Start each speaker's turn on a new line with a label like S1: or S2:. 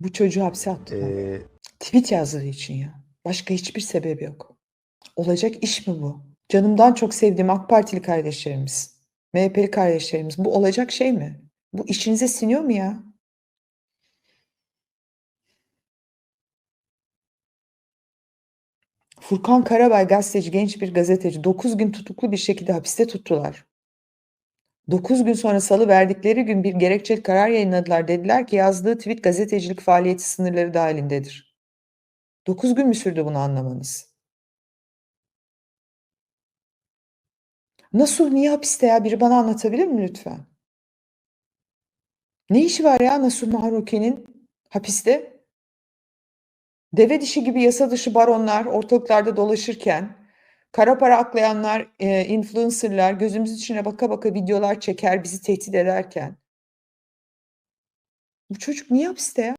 S1: Bu çocuğu hapse attılar.
S2: Eee
S1: Tweet yazdığı için ya. Başka hiçbir sebebi yok. Olacak iş mi bu? Canımdan çok sevdiğim AK Partili kardeşlerimiz, MHP'li kardeşlerimiz bu olacak şey mi? Bu işinize siniyor mu ya? Furkan Karabay gazeteci, genç bir gazeteci 9 gün tutuklu bir şekilde hapiste tuttular. 9 gün sonra salı verdikleri gün bir gerekçeli karar yayınladılar. Dediler ki yazdığı tweet gazetecilik faaliyeti sınırları dahilindedir. 9 gün mü sürdü bunu anlamanız? Nasuh niye hapiste ya? Biri bana anlatabilir mi lütfen? Ne işi var ya Nasuh Mahruki'nin hapiste? Deve dişi gibi yasa dışı baronlar ortalıklarda dolaşırken, kara para aklayanlar, e, influencerlar gözümüzün içine baka baka videolar çeker, bizi tehdit ederken. Bu çocuk niye hapiste ya?